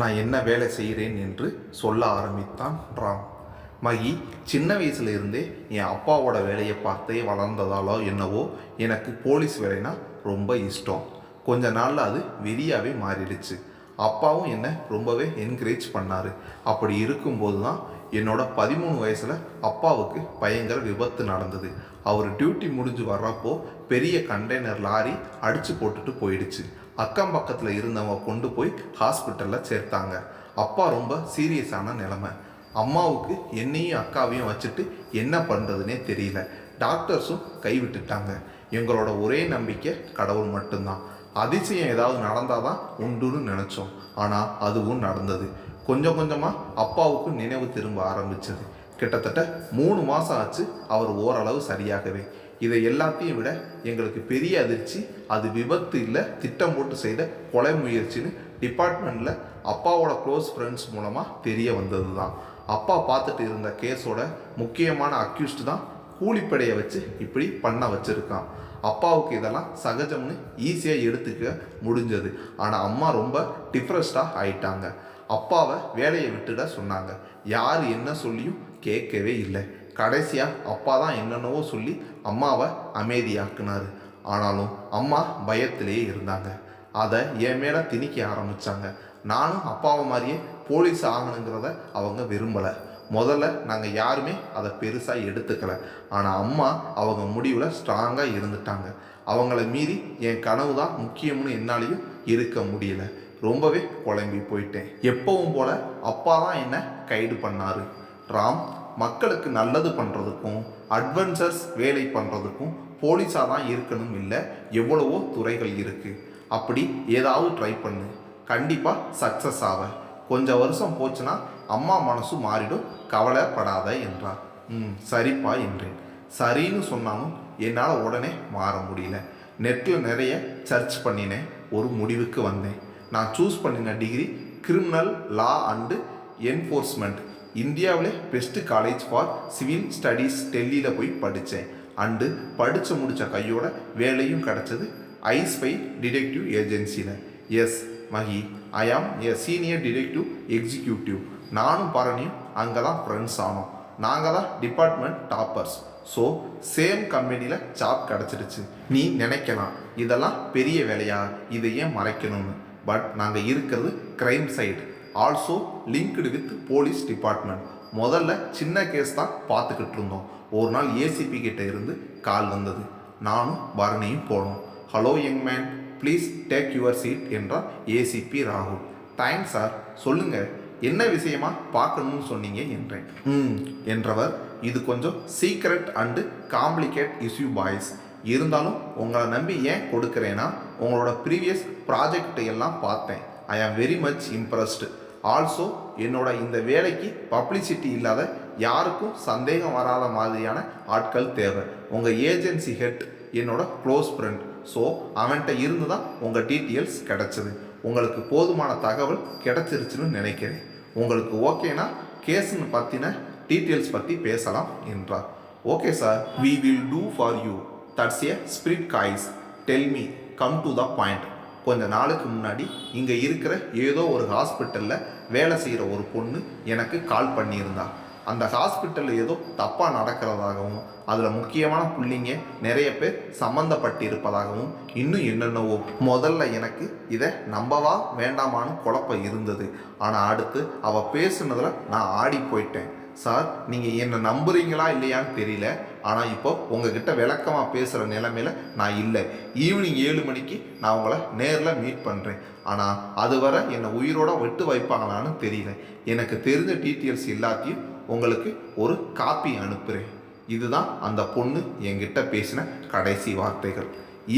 நான் என்ன வேலை செய்கிறேன் என்று சொல்ல ஆரம்பித்தான் ராம். மகி சின்ன வயசுல இருந்தே என் அப்பாவோட வேலையை பார்த்தே வளர்ந்ததாலோ என்னவோ எனக்கு போலீஸ் வேலைனா ரொம்ப இஷ்டம். கொஞ்ச நாளில் அது வெறியாகவே மாறிடுச்சு. அப்பாவும் என்னை ரொம்பவே என்கரேஜ் பண்ணார். அப்படி இருக்கும்போது தான் என்னோட பதிமூணு வயசில் அப்பாவுக்கு பயங்கர விபத்து நடந்தது. அவர் டியூட்டி முடிஞ்சு வர்றப்போ பெரிய கண்டெய்னர் லாரி அடித்து போட்டுட்டு போயிடுச்சு. அக்கம் பக்கத்தில் இருந்தவங்க கொண்டு போய் ஹாஸ்பிட்டலில் சேர்த்தாங்க. அப்பா ரொம்ப சீரியஸான நிலமை. அம்மாவுக்கு என்னையும் அக்காவையும் வச்சுட்டு என்ன பண்ணுறதுனே தெரியல. டாக்டர்ஸும் கைவிட்டுட்டாங்க. எங்களோட ஒரே நம்பிக்கை கடவுள் மட்டும்தான். அதிசயம் ஏதாவது நடந்தால் தான் உண்டுன்னு நினச்சோம். ஆனால் அதுவும் நடந்தது. கொஞ்சம் கொஞ்சமாக அப்பாவுக்கு நினைவு திரும்ப ஆரம்பிச்சது. கிட்டத்தட்ட மூணு மாதம் ஆச்சு அவர் ஓரளவு சரியாகவே. இதை எல்லாத்தையும் விட எங்களுக்கு பெரிய அதிர்ச்சி அது விபத்து இல்லை திட்டம் போட்டு செய்த கொலை முயற்சின்னு டிபார்ட்மெண்ட்டில் அப்பாவோட க்ளோஸ் ஃப்ரெண்ட்ஸ் மூலமாக தெரிய வந்தது தான் அப்பா பார்த்துட்டு இருந்த கேஸோட முக்கியமான அக்யூஸ்ட் தான் கூலிப்படையை வச்சு இப்படி பண்ண வச்சுருக்கான். அப்பாவுக்கு இதெல்லாம் சகஜம்னு ஈஸியாக எடுத்துக்க முடிஞ்சது. ஆனால் அம்மா ரொம்ப டிஃப்ரெஸ்டாக ஆயிட்டாங்க. அப்பாவை வேலையை விட்டுட சொன்னாங்க. யார் என்ன சொல்லியும் கேட்கவே இல்லை. கடைசியாக அப்பா தான் என்னென்னவோ சொல்லி அம்மாவை அமைதியாக்குனாரு. ஆனாலும் அம்மா பயத்திலேயே இருந்தாங்க. அதை என் மேலே திணிக்க ஆரம்பித்தாங்க நானும் அப்பாவை மாதிரியே போலீஸ் ஆகணுங்கிறத அவங்க விரும்பலை. முதல்ல நாங்கள் யாருமே அதை பெருசாக எடுத்துக்கல. ஆனால் அம்மா அவங்க முடிவில் ஸ்ட்ராங்காக இருந்துட்டாங்க. அவங்கள மீறி என் கனவு தான் முக்கியம்னு என்னாலையும் இருக்க முடியல. ரொம்பவே குழம்பி போயிட்டேன். எப்பவும் போல அப்பா தான் என்னை கைடு பண்ணார். ராம் மக்களுக்கு நல்லது பண்ணுறதுக்கும் அட்வென்ச்சர்ஸ் வேலை பண்ணுறதுக்கும் போலீஸாக தான் இருக்கணும் இல்லை எவ்வளவோ துறைகள் இருக்குது அப்படி ஏதாவது ட்ரை பண்ணு. கண்டிப்பாக சக்ஸஸ் ஆக கொஞ்சம் வருஷம் போச்சுன்னா அம்மா மனசு மாறிடும். கவலைப்படாத என்றார். ம் சரிப்பா என்றேன். சரின்னு சொன்னாலும் என்னால் உடனே மாற முடியல. நெட்டில் நிறைய சர்ச் பண்ணினேன். ஒரு முடிவுக்கு வந்தேன். நான் சூஸ் பண்ணின degree criminal law and enforcement இந்தியாவிலே best college for civil studies டெல்லியில் போய் படித்தேன் அண்டு படித்து முடித்த கையோட வேலையும் கிடச்சது ஐஸ்பை டிடெக்டிவ் ஏஜென்சியில் எஸ் மகி ஐ ஆம் ஏ சீனியர் டிடெக்டிவ் எக்ஸிக்யூட்டிவ் நானும் பரணியும் அங்கே தான் ஃப்ரெண்ட்ஸ் ஆனோம். நாங்கள் தான் டிபார்ட்மெண்ட் டாப்பர்ஸ் ஸோ சேம் கம்பெனியில் ஜாப் கிடச்சிருச்சு நீ நினைக்கலாம் இதெல்லாம் பெரிய வேலையா? இதை ஏன் மறைக்கணும்னு. பட் நாங்கள் இருக்கிறது crime side also linked with police department முதல்ல சின்ன கேஸ் தான் பார்த்துக்கிட்டு இருந்தோம். ஒரு நாள் ஏசிபி கிட்டே இருந்து கால் வந்தது. நானும் பரணியும் போனோம். Hello young man please take your seat என்றார் ஏசிபி ராகுல். தேங்க்ஸ் சார் சொல்லுங்கள் என்ன விஷயமா பார்க்கணும்னு சொன்னீங்க? என்றேன். ம் என்றவர். இது கொஞ்சம் secret and complicate issue boys இருந்தாலும் உங்களை நம்பி ஏன் கொடுக்குறேன்னா உங்களோட ப்ரீவியஸ் ப்ராஜெக்ட் எல்லாம் பார்த்தேன். ஐ am very much impressed also என்னோட இந்த வேலைக்கு பப்ளிசிட்டி இல்லாத யாருக்கும் சந்தேகம் வராத மாதிரியான ஆட்கள் தேவை. உங்கள் ஏஜென்சி ஹெட் என்னோட க்ளோஸ் ஃப்ரெண்ட் ஸோ அவன்கிட்ட இருந்து தான் உங்கள் டீட்டெயில்ஸ் கிடச்சிது. உங்களுக்கு போதுமான தகவல் கிடச்சிருச்சுன்னு நினைக்கிறேன். உங்களுக்கு ஓகேனா கேஸுன்னு பற்றின டீட்டெயில்ஸ் பற்றி பேசலாம் என்றார். Okay sir we will do for you that's a spirit guys tell me come to the point கொஞ்ச நாளுக்கு முன்னாடி இங்கே இருக்கிற ஏதோ ஒரு ஹாஸ்பிட்டலில் வேலை செய்கிற ஒரு பொண்ணு எனக்கு கால் பண்ணியிருந்தா. அந்த ஹாஸ்பிட்டலில் ஏதோ தப்பாக நடக்கிறதாகவும் அதில் முக்கியமான புள்ளிங்க நிறைய பேர் சம்மந்தப்பட்டிருப்பதாகவும் இன்னும் என்னென்னவோ முதல்ல எனக்கு இதை நம்பவா வேண்டாமான்னு குழப்பம் இருந்தது. ஆனால் அடுத்து அவள் பேசுனதில் நான் ஆடி போயிட்டேன். சார் நீங்கள் என்னை நம்புறீங்களா இல்லையான்னு தெரியல. ஆனால் இப்போது உங்ககிட்ட விளக்கமாக பேசுகிற நிலமையில் நான் இல்லை. ஈவினிங் ஏழு மணிக்கு நான் உங்களை நேரில் மீட் பண்ணுறேன் ஆனால் அதுவரை என்னை உயிரோட வெட்டு வைப்பாங்களான்னு தெரியல. எனக்கு தெரிஞ்ச டீட்டெயில்ஸ் எல்லாத்தையும் உங்களுக்கு ஒரு காப்பி அனுப்புகிறேன் இதுதான் அந்த பொண்ணு என்கிட்ட பேசின கடைசி வார்த்தைகள்.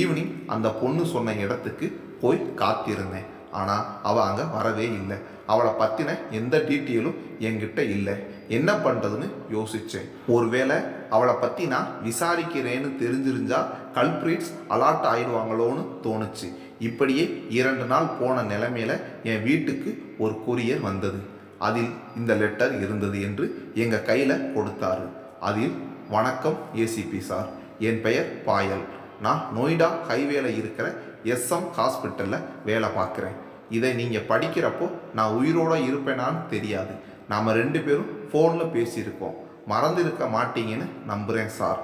ஈவினிங் அந்த பொண்ணு சொன்ன இடத்துக்கு போய் காத்திருந்தேன். ஆனால் அவள் அங்கே வரவே இல்லை. அவளை பற்றின எந்த டீட்டெயிலும் என்கிட்ட இல்லை. என்ன பண்ணுறதுன்னு யோசித்தேன் ஒருவேளை அவளை பற்றி நான் விசாரிக்கிறேன்னு தெரிஞ்சிருந்தா கல்ப்ரீட்ஸ் அலாட் ஆயிடுவாங்களோன்னு தோணுச்சு. இப்படியே இரண்டு நாள் போன நிலைமையில் என் வீட்டுக்கு ஒரு கொரியர் வந்தது. அதில் இந்த லெட்டர் இருந்தது என்று எங்கள் கையில் கொடுத்தாரு. அதில் வணக்கம் ஏசிபி சார் என் பெயர் பாயல். நான் நொய்டா ஹைவேல இருக்கிற எஸ்எம் ஹாஸ்பிட்டலில் வேலை பார்க்குறேன். இதை நீங்கள் படிக்கிறப்போ நான் உயிரோடு இருப்பேனான்னு தெரியாது. நாம் ரெண்டு பேரும் ஃபோனில் பேசியிருக்கோம். மறந்திருக்க மாட்டீங்கன்னு நம்புகிறேன் சார்.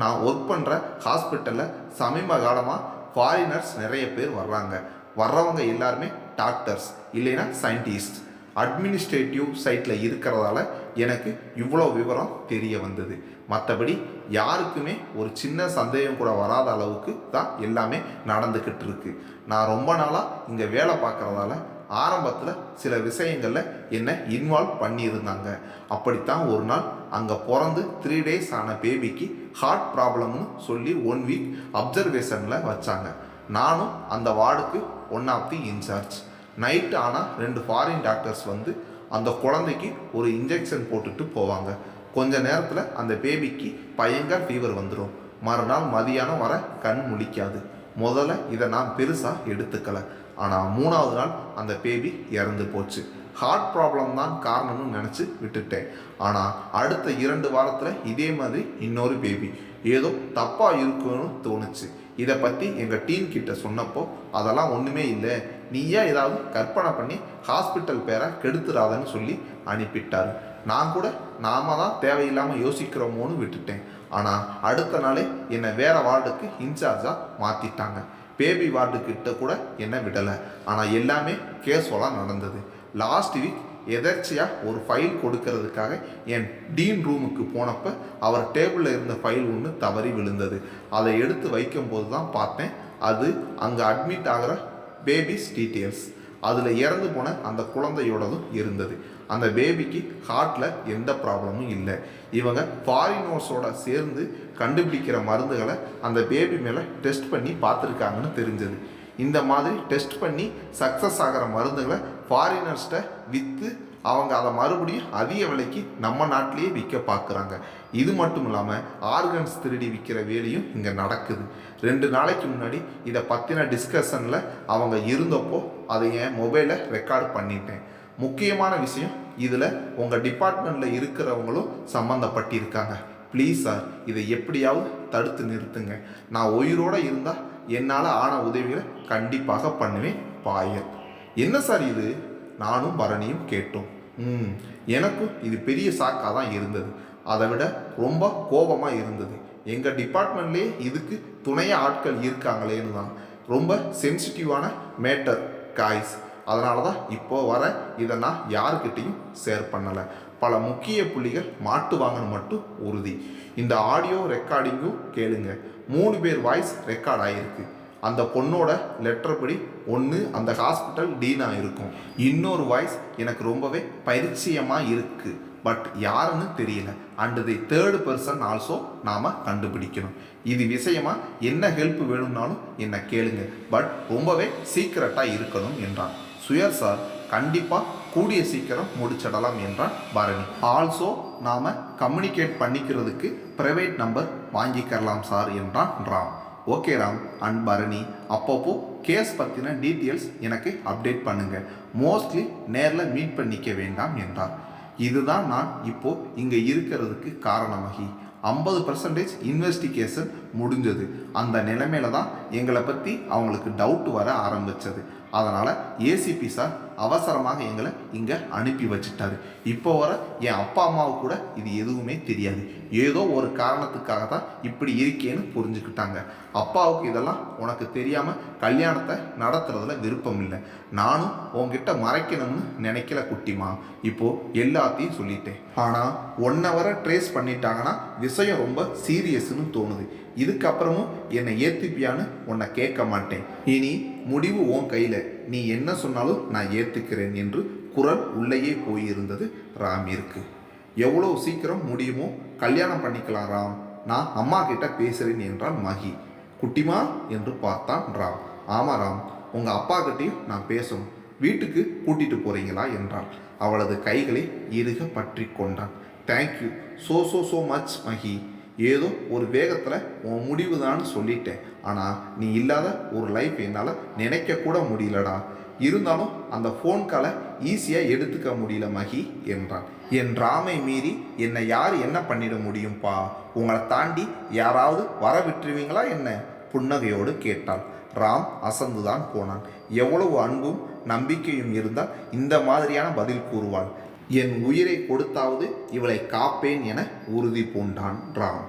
நான் ஒர்க் பண்ணுற ஹாஸ்பிட்டலில் சமீப காலமாக ஃபாரினர்ஸ் நிறைய பேர் வர்றாங்க. வர்றவங்க எல்லாருமே டாக்டர்ஸ் இல்லைன்னா சயின்டிஸ்ட் அட்மினிஸ்ட்ரேட்டிவ் சைட்டில் இருக்கிறதால எனக்கு இவ்வளோ விவரம் தெரிய வந்தது. மற்றபடி யாருக்குமே ஒரு சின்ன சந்தேகம் கூட வராத அளவுக்கு தான் எல்லாமே நடந்துக்கிட்டு இருக்கு நான் ரொம்ப நாளாக இங்கே வேலை பார்க்குறதால ஆரம்பத்தில் சில விஷயங்களில் என்னை இன்வால்வ் பண்ணியிருந்தாங்க. அப்படித்தான் ஒரு நாள் அங்கே பிறந்து த்ரீ டேஸ் ஆன பேபிக்கு ஹார்ட் ப்ராப்ளம்னு சொல்லி ஒன் வீக் அப்சர்வேஷனில் வச்சாங்க. நானும் அந்த வார்டுக்கு one of the in-charge night ஆனால் ரெண்டு ஃபாரின் டாக்டர்ஸ் வந்து அந்த குழந்தைக்கு ஒரு இன்ஜெக்ஷன் போட்டுட்டு போவாங்க. கொஞ்ச நேரத்தில் அந்த பேபிக்கு பயங்கர ஃபீவர் வந்துடும் மறுநாள் மதியானம் வர கண் முழிக்காது. முதல்ல இதை நான் பெருசாக எடுத்துக்கல. ஆனால் மூணாவது நாள் அந்த பேபி இறந்து போச்சு. ஹார்ட் ப்ராப்ளம் தான் காரணம்னு நினச்சி விட்டுட்டேன். ஆனால் அடுத்த இரண்டு வாரத்தில் இதே மாதிரி இன்னொரு பேபி ஏதோ தப்பாக இருக்குன்னு தோணுச்சு. இதை பற்றி எங்கள் டீம் கிட்ட சொன்னப்போ அதெல்லாம் ஒன்றுமே இல்லை. நீயா ஏதாவது கற்பனை பண்ணி ஹாஸ்பிட்டல் பேரை கெடுத்துடாதன்னு சொல்லி அனுப்பிட்டார். நான் கூட நாம தான் தேவையில்லாமல் யோசிக்கிறோமோன்னு விட்டுட்டேன். ஆனால் அடுத்த நாளே என்னை வேற வார்டுக்கு இன்சார்ஜாக மாற்றிட்டாங்க பேபி வார்டு கிட்ட கூட என்னை விடலை. ஆனால் எல்லாமே கேஸ்வலாக நடந்தது. லாஸ்ட் வீக் எதர்ச்சியாக ஒரு ஃபைல் கொடுக்கறதுக்காக என் டீன் ரூமுக்கு போனப்போ அவர் டேபிளில் இருந்த ஃபைல் ஒன்று தவறி விழுந்தது. அதை எடுத்து வைக்கும்போது தான் பார்த்தேன். அது அங்கே அட்மிட் ஆகிற பேபிஸ் டீட்டெயில்ஸ். அதில் இறந்து போன அந்த குழந்தையோடதும் இருந்தது. அந்த பேபிக்கு ஹார்ட்டில் எந்த ப்ராப்ளமும் இல்லை. இவங்க ஃபாரினோஸோட சேர்ந்து கண்டுபிடிக்கிற மருந்துகளை அந்த பேபி மேலே டெஸ்ட் பண்ணி பார்த்துருக்காங்கன்னு தெரிஞ்சது. இந்த மாதிரி டெஸ்ட் பண்ணி சக்ஸஸ் ஆகிற மருந்துகளை ஃபாரினர்ஸ்கிட்ட விற்று அவங்க அதை மறுபடியும் அதிக விலைக்கு நம்ம நாட்டிலேயே விற்க பார்க்குறாங்க. இது மட்டும் இல்லாமல் ஆர்கன்ஸ் திருடி விற்கிற வேலையும் இங்கே நடக்குது. ரெண்டு நாளைக்கு முன்னாடி இதை பற்றின டிஸ்கஷனில் அவங்க இருந்தப்போ அதை என் மொபைலை ரெக்கார்ட் பண்ணிட்டேன். முக்கியமான விஷயம் இதில் உங்கள் டிபார்ட்மெண்ட்டில் இருக்கிறவங்களும் சம்மந்தப்பட்டிருக்காங்க ப்ளீஸ் சார் இதை எப்படியாவது தடுத்து நிறுத்துங்க. நான் உயிரோடு இருந்தால் என்னால் ஆன உதவிகளை கண்டிப்பாக பண்ணுவேன் பாயல். என்ன சார் இது? நானும் பரணியும் கேட்டோம். ம் எனக்கும் இது பெரிய சாக்காக தான் இருந்தது. அதை விட ரொம்ப கோபமாக இருந்தது. எங்கள் டிபார்ட்மெண்ட்லேயே இதுக்கு துணைய ஆட்கள் இருக்காங்களேன்னு தான் ரொம்ப சென்சிட்டிவான மேட்டர் காய்ஸ் அதனால தான் இப்போ வர இதை நான் யாருக்கிட்டேயும் ஷேர் பண்ணலை. பல முக்கிய புள்ளிகள் மாட்டுவாங்கன்னு மட்டும் உறுதி. இந்த ஆடியோ ரெக்கார்டிங்கும் கேளுங்க. மூணு பேர் வாய்ஸ் ரெக்கார்ட் ஆகிருக்கு அந்த பொண்ணோட லெட்டர் படி ஒன்று அந்த ஹாஸ்பிட்டல் டீனாக இருக்கும். இன்னொரு வாய்ஸ் எனக்கு ரொம்பவே பரிச்சயமாக இருக்குது பட் யாருன்னு தெரியல. And the third person also நாம் கண்டுபிடிக்கணும். இது விஷயமா என்ன ஹெல்ப் வேணும்னாலும் என்னை கேளுங்க. பட் ரொம்பவே சீக்கிரட்டாக இருக்கணும் என்றான். சுயர் சார் கண்டிப்பாக கூடிய சீக்கிரம் முடிச்சிடலாம் என்றான் பரணி. ஆல்சோ நாம் கம்யூனிகேட் பண்ணிக்கிறதுக்கு ப்ரைவேட் நம்பர் வாங்கிக்கலாம் சார் என்றான் ராம். ஓகே ராம் அண்ட் பரணி அப்பப்போ கேஸ் பற்றின டீட்டெயில்ஸ் எனக்கு அப்டேட் பண்ணுங்கள் மோஸ்ட்லி நேரில் மீட் பண்ணிக்க வேண்டாம் என்றார். இதுதான் நான் இப்போது இங்கே இருக்கிறதுக்கு காரணமாகி. ஐம்பது பர்சன்டேஜ் இன்வெஸ்டிகேஷன் முடிஞ்சது. அந்த நிலைமையில தான் எங்களை பற்றி அவங்களுக்கு டவுட் வர ஆரம்பித்தது அதனால் ஏசிபி சார் அவசரமாக எங்களை இங்கே அனுப்பி வச்சுட்டாரு. இப்போ வர என் அப்பா அம்மாவுக்கு கூட இது எதுவுமே தெரியாது. ஏதோ ஒரு காரணத்துக்காக தான் இப்படி இருக்கேன்னு புரிஞ்சுக்கிட்டாங்க. அப்பாவுக்கு இதெல்லாம் உனக்கு தெரியாமல் கல்யாணத்தை நடத்துறதுல விருப்பம் இல்லை. நானும் உன்கிட்ட மறைக்கணும்னு நினைக்கல குட்டிமா. இப்போது எல்லாத்தையும் சொல்லிட்டேன். ஆனால் ஒன் ஹவரை ட்ரேஸ் பண்ணிட்டாங்கன்னா விஷயம் ரொம்ப சீரியஸ்னு தோணுது. இதுக்கப்புறமும் என்னை ஏற்றுப்பியான்னு உன்னை கேட்க மாட்டேன். இனி முடிவு உன் கையில். நீ என்ன சொன்னாலும் நான் ஏற்றுக்கிறேன் என்று குரல் உள்ளேயே போயிருந்தது ராமிற்கு. எவ்வளோ சீக்கிரம் முடியுமோ கல்யாணம் பண்ணிக்கலாம் ராம். நான் அம்மா கிட்ட பேசுகிறேன் என்றான் மகி. குட்டிமா என்று பார்த்தான் ராம். ஆமா ராம் உங்கள் அப்பா கிட்டேயும் நான் பேசணும். வீட்டுக்கு கூட்டிட்டு போறீங்களா என்றாள். அவளது கைகளை இறுக பற்றி கொண்டான். Thank you so so so much Mahi. ஏதோ ஒரு வேகத்தில் உன் முடிவு தான் சொல்லிட்டேன். ஆனால் நீ இல்லாத ஒரு லைஃப் என்னால் நினைக்கக்கூட முடியலடா. இருந்தாலும் அந்த ஃபோன் காலை ஈஸியாக எடுத்துக்க முடியல மகி என்றான். என் ராமை மீறி என்னை யார் என்ன பண்ணிட முடியும்ப்பா உங்களை தாண்டி யாராவது வர விட்டுருவீங்களா என்ன? புன்னகையோடு கேட்டாள். ராம் அசந்துதான் போனான். எவ்வளவு அன்பும் நம்பிக்கையும் இருந்தால் இந்த மாதிரியான பதில் கூறுவாள். என் உயிரை கொடுத்தாவது இவளை காப்பேன் என உறுதி பூண்டான் ராம்.